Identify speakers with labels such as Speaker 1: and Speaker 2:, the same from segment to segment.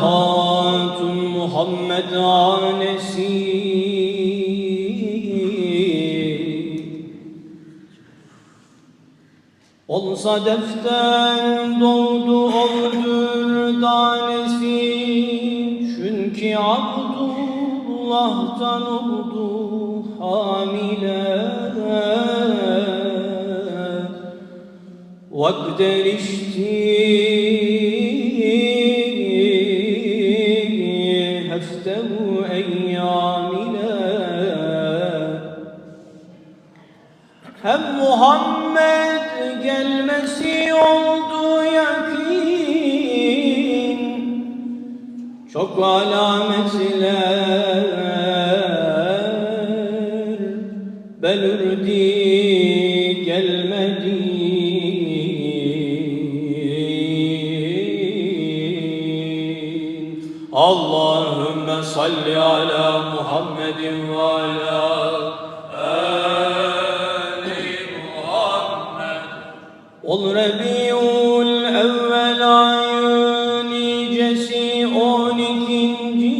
Speaker 1: Hatun Muhammed annesi. Olsa defter doğdu öldür tanesi. Çünkü Abdullah'tan oldu hamile Vakder içti heftehu eyyamine. Hem Muhammed gelmesi oldu yakin Çok alametler Allahümme salli ala Muhammedin ve ala Ali Muhammed Ol Rabiul evvel ayı nicesi on ikinci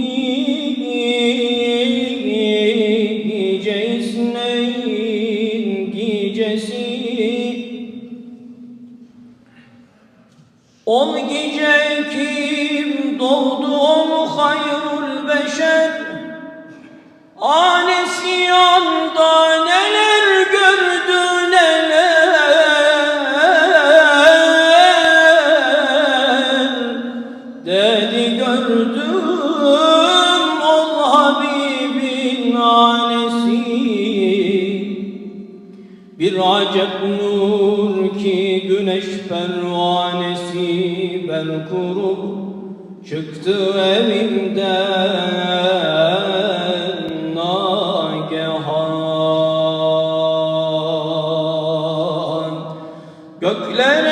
Speaker 1: On gece güneş pervanesi ben kurup çıktı evimden nagehan. Göklere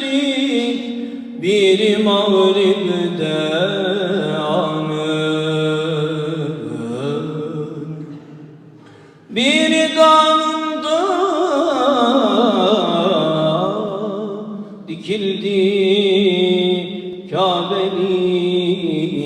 Speaker 1: meşrik, biri mağribde amin Biri dağında dikildi Kabe'nin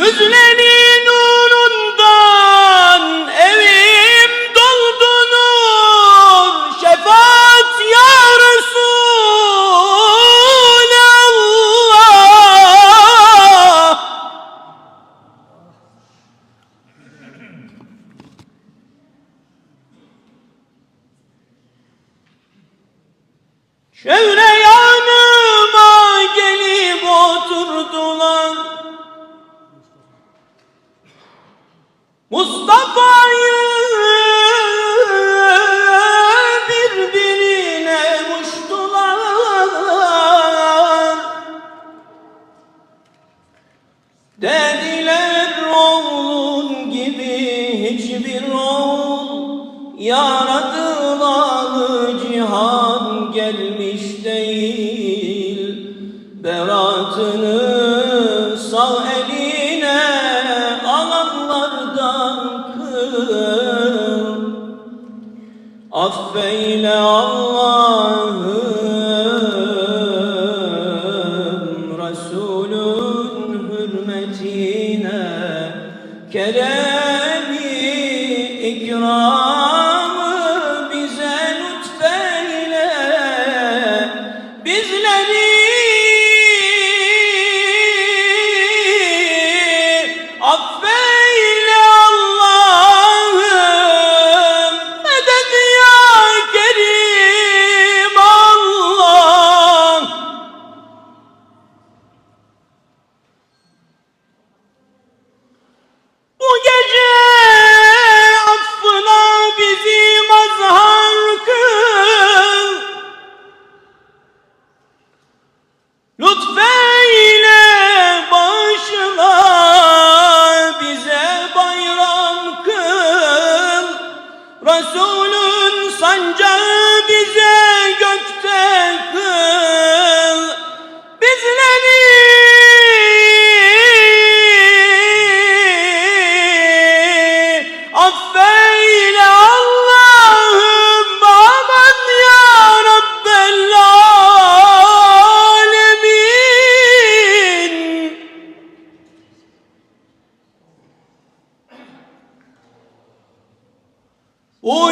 Speaker 1: Yüzleri nurundan evim doldu nur Şefaat ya Resulallah Çevre yanıma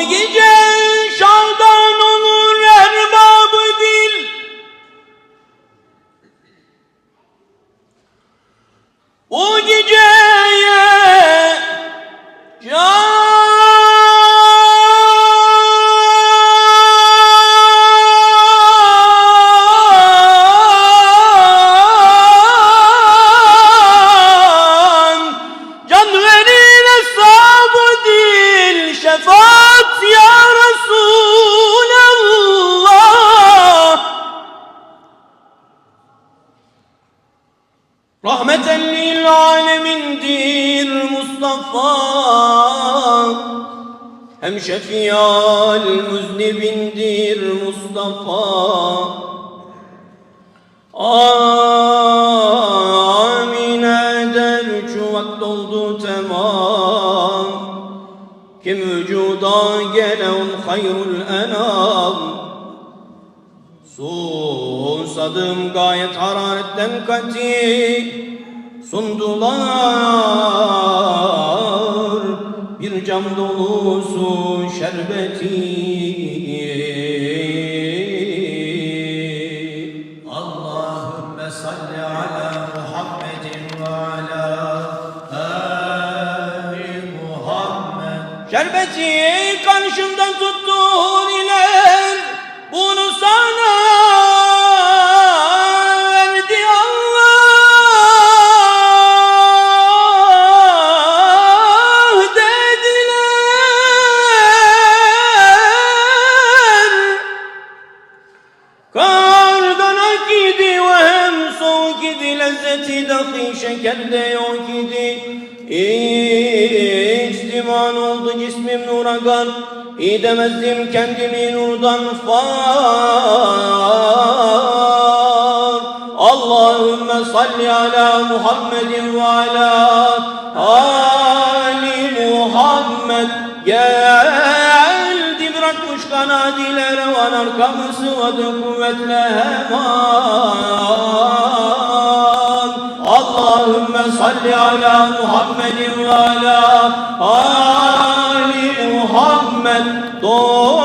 Speaker 1: gece Rahmeten lil alemindir Mustafa. Hem şefiyal müznibindir Mustafa. Amin eder şu vakt oldu tamam Ki vücuda gelen hayrul enam Yaşadığım gayet hararetten kati Sundular bir cam dolusu şerbeti.
Speaker 2: Allahümme salli ala ve ala Ali Muhammed.
Speaker 1: Şerbeti karşımdan tuttun iler. Bunu sana idi lezzeti dahi şekerde yok idi. İçtiman oldu cismim nura gar. İdemezdim kendimi nurdan far. Allahümme salli ala Muhammedin ve ala Ali Muhammed. Geldi bırakmış kanadiyle revan arkamı sıvadı kuvvetle hemen Allahümme salli ala Muhammedin ve ala Ali Muhammed. Doğdu